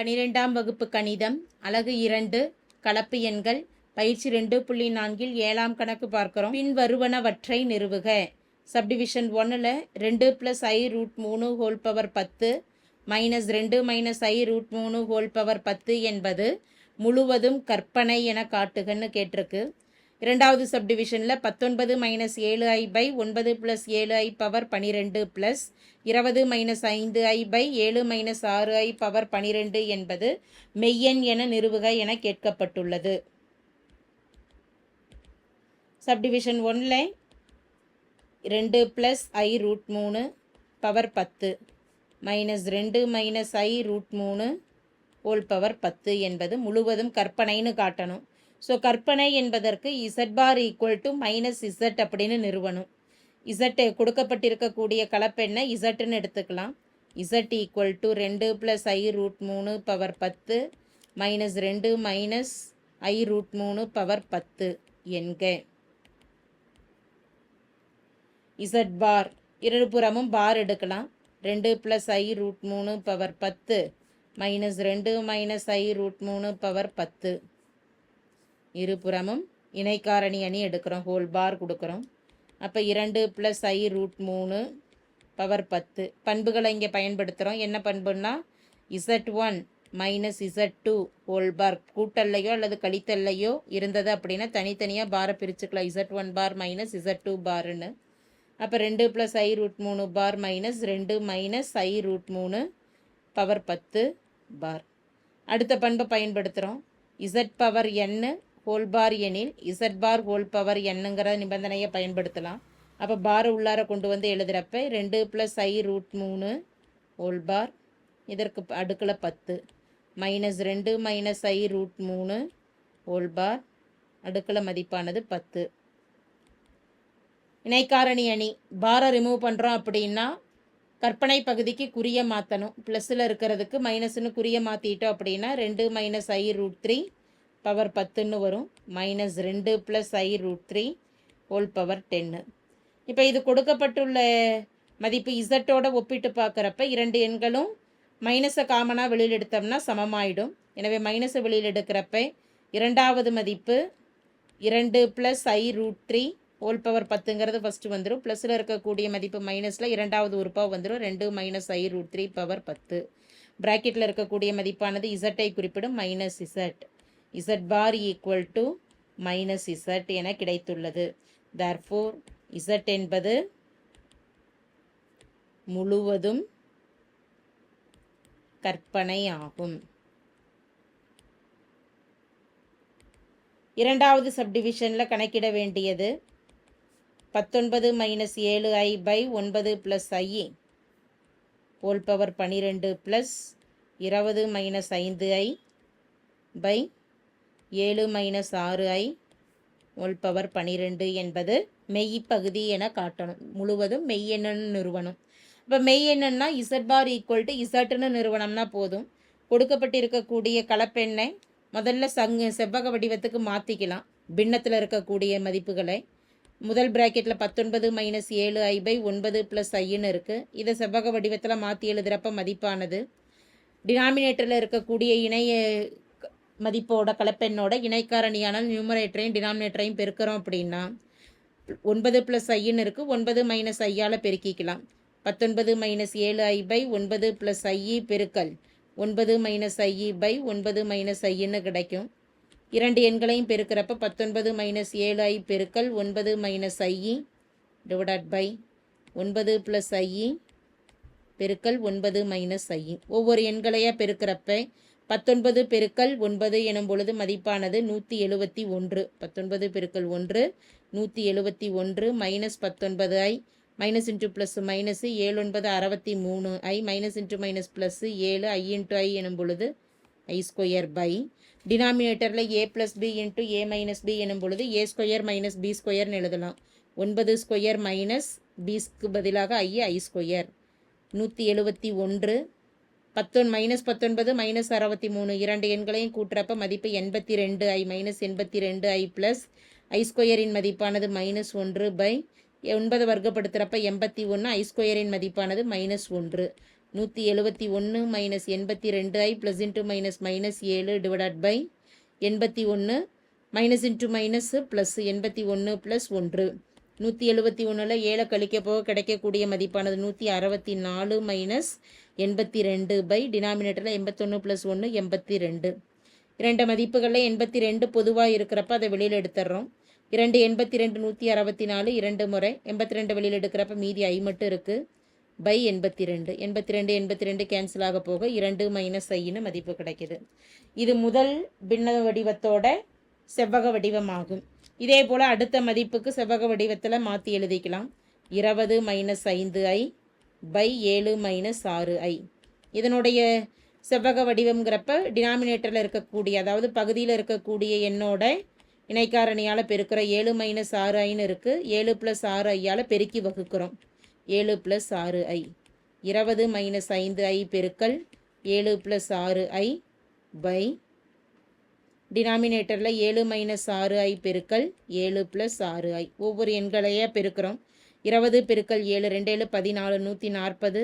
பனிரெண்டாம் வகுப்பு கணிதம் அலகு இரண்டு கலப்பு எண்கள் பயிற்சி ரெண்டு புள்ளி நான்கில் ஏழாம் கணக்கு பார்க்குறோம். பின் வருவனவற்றை நிறுவுக. சப்டிவிஷன் ஒன்றில் ரெண்டு ப்ளஸ் ஐ ரூட் மூணு ஹோல் பவர் பத்து மைனஸ் ரெண்டு மைனஸ் ஐ ரூட் மூணு ஹோல் பவர் பத்து என்பது முழுவதும் கற்பனை என காட்டுகன்னு கேட்டிருக்கு. இரண்டாவது சப்டிவிஷனில் பத்தொன்பது மைனஸ் ஏழு ஐ பை ஒன்பது ப்ளஸ் ஏழு ஐ பவர் பனிரெண்டு ப்ளஸ் இருபது மைனஸ் ஐந்து ஐ பை ஏழு மைனஸ் ஆறு ஐ பவர் பனிரெண்டு என்பது மெய்யெண் என நிறுவுக என கேட்கப்பட்டுள்ளது. சப்டிவிஷன் ஒன்ல ரெண்டு ப்ளஸ் ஐ ரூட் மூணு பவர் பத்து மைனஸ் ரெண்டு மைனஸ் ஐ ரூட் மூணு ஹோல் பவர் பத்து என்பது முழுவதும் கற்பனைன்னு காட்டணும். ஸோ கற்பனை என்பதற்கு Z bar equal to minus Z அப்படின்னு நிறுவனம் இசட் கொடுக்கப்பட்டிருக்கக்கூடிய கலப்பெண்ணை இசட்டுன்னு எடுத்துக்கலாம். இசட் ஈக்குவல் டு ரெண்டு ப்ளஸ் ஐ ரூட் மூணு பவர் பத்து மைனஸ் ரெண்டு மைனஸ் ஐ ரூட் மூணு பவர் பத்து என்க. இசட் பார் இருபுறமும் பார் எடுக்கலாம். ரெண்டு ப்ளஸ் ஐ ரூட் மூணு பவர் பத்து மைனஸ் ரெண்டு மைனஸ் ஐ ரூட் மூணு பவர் பத்து. இருபுறமும் இணைக்காரணி அணி எடுக்கிறோம் ஹோல் பார் கொடுக்குறோம். அப்போ இரண்டு ப்ளஸ் ஐ ரூட் மூணு பவர் பத்து. பண்புகளை இங்கே பயன்படுத்துகிறோம் என்ன பண்புன்னா Z one minus Z two whole bar கூட்டல்லையோ அல்லது கழித்தல்லையோ இருந்தது அப்படின்னா தனித்தனியாக பாரை பிரிச்சுக்கலாம். Z one bar minus Z two பாருன்னு அப்போ ரெண்டு ப்ளஸ் ஐ ரூட் மூணு பார் மைனஸ் ரெண்டு மைனஸ் ஐ ரூட் மூணு பவர் பத்து பார் அடுத்த பண்பை பயன்படுத்துகிறோம் Z power n whole bar எனில் இசட் பார் ஹோல் பவர் என்னங்கிற நிபந்தனையை பயன்படுத்தலாம். அப்போ பார் உள்ளார கொண்டு வந்து எழுதுகிறப்ப ரெண்டு ப்ளஸ் ஐ ரூட் மூணு ஹோல் பார் இதற்கு அடுக்கில் பத்து. மைனஸ் ரெண்டு மைனஸ் ஐ ரூட் மூணு ஹோல் பார் அடுக்கில் மதிப்பானது பத்து. இணைக்காரணி அணி பாரை ரிமூவ் பண்ணுறோம் அப்படின்னா கற்பனை பகுதிக்கு குறிய மாற்றணும் ப்ளஸில் இருக்கிறதுக்கு மைனஸ்னு குறிய மாற்றிட்டோம் அப்படின்னா ரெண்டு minus i root three power பத்துன்னு வரும். மைனஸ் ரெண்டு plus i root three whole power டென்னு இப்போ இது கொடுக்கப்பட்டுள்ள மதிப்பு இசட்டோட ஒப்பிட்டு பார்க்குறப்ப இரண்டு எண்களும் மைனஸை காமனாக வெளியில் எடுத்தோம்னா சமமாயிடும். எனவே மைனஸை வெளியில் எடுக்கிறப்ப இரண்டாவது மதிப்பு இரண்டு plus i root three whole power பத்துங்கிறது first வந்துடும் ப்ளஸில் இருக்கக்கூடிய மதிப்பு மைனஸில் இரண்டாவது உறுப்பாக வந்துடும் ரெண்டு minus i root three power பத்து. ப்ராக்கெட்டில் இருக்கக்கூடிய மதிப்பானது இசட்டை குறிப்பிடும். Minus z z bar equal to minus z என கிடைத்துள்ளது. தர்ஃபோர் இசட் என்பது முழுவதும் கற்பனை ஆகும் இரண்டாவது சப்டிவிஷனில் கணக்கிட வேண்டியது பத்தொன்பது மைனஸ் ஏழு ஐ பை ஒன்பது ப்ளஸ் ஐ ஹோல் பவர் பன்னிரெண்டு ப்ளஸ் இருபது மைனஸ் ஐந்து ஐ பை ஏழு மைனஸ் ஆறு ஐ ஒல் பவர் பன்னிரெண்டு என்பது மெய் பகுதி என காட்டணும். முழுவதும் மெய்யெண்ணன்னு நிறுவனம் இப்போ மெய் எண்ணன்னா இசட் பார் ஈக்குவல் டு இசட்னு நிறுவனம்னா போதும். கொடுக்கப்பட்டிருக்கக்கூடிய கலப்பெண்ணை முதல்ல சங்கு செவ்வக வடிவத்துக்கு மாற்றிக்கலாம் பின்னத்தில் இருக்கக்கூடிய மதிப்புகளை. முதல் ப்ராக்கெட்டில் பத்தொன்பது மைனஸ் ஏழு ஐ பை ஒன்பது ப்ளஸ் ஐன்னு இருக்குது இதை செவ்வக வடிவத்தில் மாற்றி எழுதுகிறப்ப மதிப்பானது. டினாமினேட்டரில் இருக்கக்கூடிய இணைய மதிப்போட கலப்பெண்ணோட இணைக்காரணியான நியூமரேட்டரையும் டினாமினேட்டரையும் பெருக்கிறோம் அப்படின்னா ஒன்பது ப்ளஸ் ஐன்னு இருக்குது ஒன்பது மைனஸ் ஐயால் பெருக்கிக்கலாம். பத்தொன்பது மைனஸ் ஏழு ஐ பை ஒன்பது ப்ளஸ் ஐஇ பெருக்கல். ஒன்பது மைனஸ் ஐஇ பை ஒன்பது மைனஸ் ஐன்னு கிடைக்கும். இரண்டு எண்களையும் பெருக்கிறப்ப பத்தொன்பது மைனஸ் ஏழு ஐ பெருக்கல். ஒன்பது மைனஸ் ஐஇ டிவைட் பை ஒன்பது ப்ளஸ் ஐஇ பெருக்கல். ஒன்பது மைனஸ் ஐஇ ஒவ்வொரு எண்களையாக பெருக்கிறப்ப பத்தொன்பது பெருக்கல் ஒன்பது எனும் பொழுது மதிப்பானது நூற்றி எழுபத்தி ஒன்று. பத்தொன்பது பெருக்கல் ஒன்று நூற்றி எழுபத்தி ஒன்று மைனஸ் பத்தொன்பது i minus into plus minus ஏழு ஒன்பது அறுபத்தி மூணு i minus into minus plus ஏழு ஐ இன்ட்டு ஐ எனும் பொழுது ஐ ஸ்கொயர் பை டினாமினேட்டரில் a plus b into a minus b எனும் பொழுது ஏ ஸ்கொயர் மைனஸ் பி ஸ்கொயர்னு எழுதலாம். ஒன்பது ஸ்கொயர் மைனஸ் பிஸ்க்கு பதிலாக ஐ ஐ ஸ்கொயர் நூற்றி எழுபத்தி ஒன்று பத்தொன் மைனஸ் பத்தொன்பது மைனஸ் அறுபத்தி மூணு இரண்டு எண்களையும் கூட்டுறப்ப மதிப்பு எண்பத்தி ரெண்டு ஐ மைனஸ் எண்பத்தி ரெண்டு ஐ ப்ளஸ் ஐ ஸ்கொயரின் மதிப்பானது மைனஸ் ஒன்று பை ஒன்பது வர்க்கப்படுத்துகிறப்ப எண்பத்தி ஒன்று ஐ ஸ்கொயரின் மதிப்பானது மைனஸ் ஒன்று. நூற்றி எழுபத்தி ஒன்று மைனஸ் எண்பத்தி ரெண்டு i plus into minus minus ஏழு டிவைடட் பை எண்பத்தி ஒன்று மைனஸ் இன்ட்டு மைனஸ் ப்ளஸ் எண்பத்தி ஒன்று ப்ளஸ் ஒன்று. நூற்றி எழுபத்தி ஒன்றில் ஏழை கழிக்க போக கிடைக்கக்கூடிய மதிப்பானது நூற்றி அறுபத்தி நாலு மைனஸ் எண்பத்தி ரெண்டு பை டினாமினேட்டரில் எண்பத்தொன்று ப்ளஸ் ஒன்று எண்பத்தி ரெண்டு. இரண்டு மதிப்புகளில் எண்பத்தி ரெண்டு பொதுவாக இருக்கிறப்ப அதை வெளியில் எடுத்துடுறோம் இரண்டு எண்பத்தி ரெண்டு நூற்றி அறுபத்தி நாலு இரண்டு முறை. எண்பத்தி ரெண்டு வெளியில் எடுக்கிறப்ப மீதி ஐ மட்டும் இருக்குது பை எண்பத்தி ரெண்டு. எண்பத்தி ரெண்டு எண்பத்தி ரெண்டு கேன்சல் ஆக போக இரண்டு மைனஸ் ஐன்னு மதிப்பு கிடைக்குது. இது முதல் பின்ன வடிவத்தோட செவ்வக வடிவமாகும். இதே போல் அடுத்த மதிப்புக்கு செவ்வக வடிவத்தில் மாற்றி எழுதிக்கலாம். இருபது மைனஸ் ஐந்து ஐ பை ஏழு மைனஸ் ஆறு ஐ. இதனுடைய செவ்வக வடிவம்ங்கிறப்ப டினாமினேட்டரில் இருக்கக்கூடிய அதாவது பகுதியில் இருக்கக்கூடிய எண்ணோட இணைக்காரணியால் பெருக்கிற ஏழு மைனஸ் ஆறு ஐன்னு இருக்குது ஏழு ப்ளஸ் ஆறு ஐயால் பெருக்கி வகுக்கிறோம். ஏழு ப்ளஸ் ஆறு ஐ. இருபது மைனஸ் ஐந்து ஐ பெருக்கல் ஏழு ப்ளஸ் ஆறு ஐ பை டினாமினேட்டரில் ஏழு மைனஸ் ஆறு ஐ பெருக்கல் ஏழு ப்ளஸ் ஆறு ஐ. ஒவ்வொரு எண்களையே பெருக்கிறோம். இருபது பெருக்கல் ஏழு ரெண்டு ஏழு பதினாலு நூற்றி நாற்பது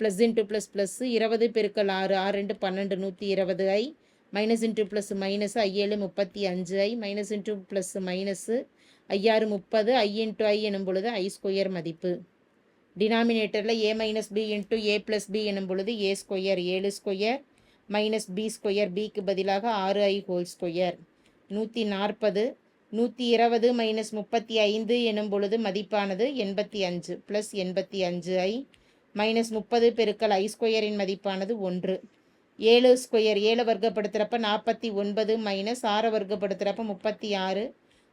ப்ளஸ் இன்ட்டு ப்ளஸ் ப்ளஸ்ஸு இருபது பெருக்கல் ஆறு ஆறு ரெண்டு பன்னெண்டு நூற்றி இருபது i. Minus into plus minus ஏழு முப்பத்தி அஞ்சு i. Minus into plus minus ஐயாறு முப்பது. ஐ இன்ட்டு ஐ எனும் பொழுது ஐ ஸ்கொயர் மதிப்பு. டினாமினேட்டரில் a minus b into a plus b எனும் பொழுது ஏ ஸ்கொயர் ஏழு ஸ்கொயர் மைனஸ் பி ஸ்கொயர் பிக்கு பதிலாக ஆறு ஐ ஹோல் ஸ்கொயர் நூற்றி நாற்பது நூற்றி இருபது மைனஸ் முப்பத்தி ஐந்து எனும் பொழுது மதிப்பானது எண்பத்தி அஞ்சு ப்ளஸ் எண்பத்தி அஞ்சு ஐ மைனஸ் முப்பது பெருக்கல் ஐ ஸ்கொயரின் மதிப்பானது ஒன்று. ஏழு ஸ்கொயர் ஏழு வர்க்கப்படுத்துகிறப்ப நாற்பத்தி ஒன்பது மைனஸ் ஆறு வர்க்கப்படுத்துகிறப்ப முப்பத்தி ஆறு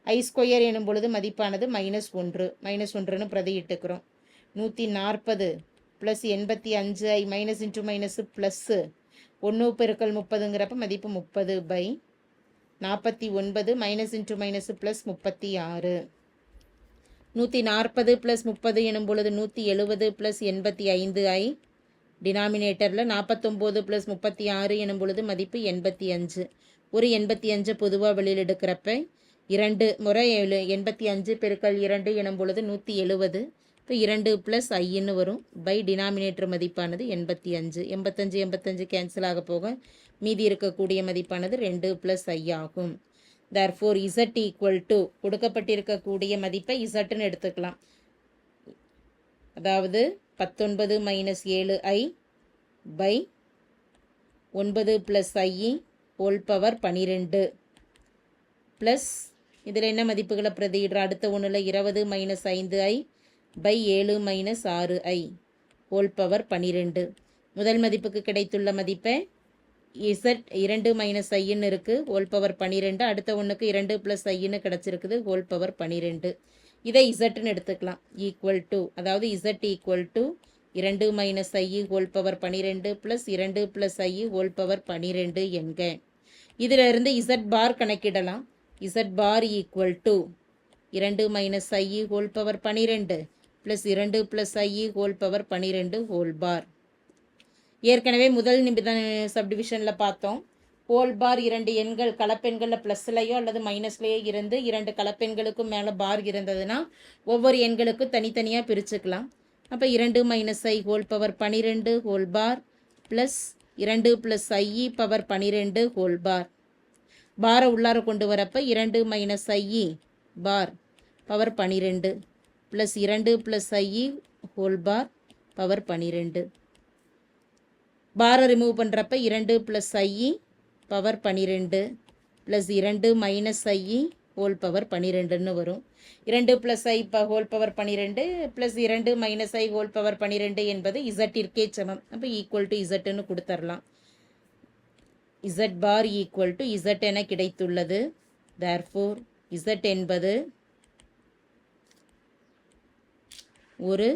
ஐ ஸ்கொயர் எனும் பொழுது மதிப்பானது மைனஸ் ஒன்று. மைனஸ் ஒன்றுன்னு பிரதியிட்டுக்கிறோம் நூற்றி நாற்பது ப்ளஸ் எண்பத்தி அஞ்சு i minus into minus plus ஒன்று பெருக்கல் முப்பதுங்கிறப்ப மதிப்பு முப்பது பை நாற்பத்தி ஒன்பது மைனஸ் இன்ட்டு மைனஸு ப்ளஸ் முப்பத்தி ஆறு. நூற்றி நாற்பது ப்ளஸ் முப்பது எனும் பொழுது நூற்றி எழுபது ப்ளஸ் எண்பத்தி ஐந்து ஐ டினாமினேட்டரில் நாற்பத்தொம்போது ப்ளஸ் முப்பத்தி ஆறு எனும் பொழுது மதிப்பு எண்பத்தி அஞ்சு. ஒரு எண்பத்தி அஞ்சு பொதுவாக வெளியில் எடுக்கிறப்ப இரண்டு முறை ஏழு எண்பத்தி அஞ்சு பெருக்கல் இரண்டு எனும் பொழுது நூற்றி எழுபது இப்போ இரண்டு ப்ளஸ் ஐன்னு வரும். பை டினாமினேட்டர் மதிப்பானது எண்பத்தி அஞ்சு. எண்பத்தஞ்சு எண்பத்தஞ்சு கேன்சல் ஆக போக மீதி இருக்கக்கூடிய மதிப்பானது ரெண்டு ப்ளஸ் ஐ ஆகும். தேர்ஃபோர் இசட் ஈக்குவல் டு கொடுக்கப்பட்டிருக்கக்கூடிய மதிப்பை இசட்டுன்னு எடுத்துக்கலாம். அதாவது பத்தொன்பது மைனஸ் ஏழு ஐ பை ஒன்பது ப்ளஸ் ஐ ஹோல் பவர் பன்னிரெண்டு ப்ளஸ் இதில் என்ன மதிப்புகளை பிரதியிடுற? அடுத்த ஒன்றில் இருபது மைனஸ் ஐந்து ஐ பை ஏழு மைனஸ் ஆறு ஐ ஹோல் பவர் பன்னிரெண்டு முதல் மதிப்புக்கு கிடைத்துள்ள மதிப்பை இசட் இரண்டு மைனஸ் ஐன்னு இருக்குது ஹோல் பவர் பன்னிரெண்டு அடுத்த ஒன்றுக்கு இரண்டு ப்ளஸ் ஐன்னு கிடச்சிருக்குது ஹோல் பவர் பன்னிரெண்டு இதை இசட்டுன்னு எடுத்துக்கலாம். ஈக்குவல் டு அதாவது இசட் ஈக்குவல் டு இரண்டு மைனஸ் ஐ ஹோல் பவர் பன்னிரெண்டு ப்ளஸ் இரண்டு ப்ளஸ் ஐ ஹோல் பவர் பன்னிரெண்டு என்க. இதில் இருந்து இசட் பார் கணக்கிடலாம். இசட் பார் ஈக்குவல் டு இரண்டு மைனஸ் ஐ ஹோல் பவர் பன்னிரெண்டு ப்ளஸ் இரண்டு ப்ளஸ் ஐ ஹோல் பவர் பன்னிரெண்டு ஹோல் பார் ஏற்கனவே முதல் நிமிடம் சப்டிவிஷனில் பார்த்தோம். ஹோல் பார் இரண்டு எண்கள் கலப்பெண்களில் ப்ளஸ்லையோ அல்லது மைனஸ்லேயோ இருந்து இரண்டு கலப்பெண்களுக்கும் மேலே பார் இருந்ததுன்னா ஒவ்வொரு எண்களுக்கும் தனித்தனியாக பிரிச்சுக்கலாம். அப்போ இரண்டு மைனஸ் ஐ ஹோல் பவர் பன்னிரெண்டு ஹோல் பார் ப்ளஸ் இரண்டு ப்ளஸ் ஐஇ பவர் பன்னிரெண்டு ஹோல் பார் பாரை உள்ளார கொண்டு வரப்போ இரண்டு மைனஸ் ஐஇ பார் பவர் பன்னிரெண்டு ப்ளஸ் இரண்டு plus i whole bar power பன்னிரெண்டு பாரை ரிமூவ் பண்ணுறப்ப இரண்டு ப்ளஸ் ஐ பவர் பன்னிரெண்டு ப்ளஸ் இரண்டு மைனஸ் ஐ ஹோல் பவர் பன்னிரெண்டுன்னு வரும். இரண்டு ப்ளஸ் ஐ ப ஹோல் பவர் பன்னிரெண்டு ப்ளஸ் இரண்டு மைனஸ் ஐ ஹோல் பவர் பன்னிரெண்டு என்பது இசட்டிற்கே சமம். அப்போ ஈக்குவல் டு இசட்டுன்னு கொடுத்துர்லாம். Z bar equal to z என கிடைத்துள்ளது. தேர்ஃபோர் இசட் என்பது ஒரு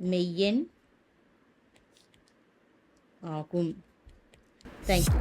மெய்யெண் ஆகும். தேங்க்யூ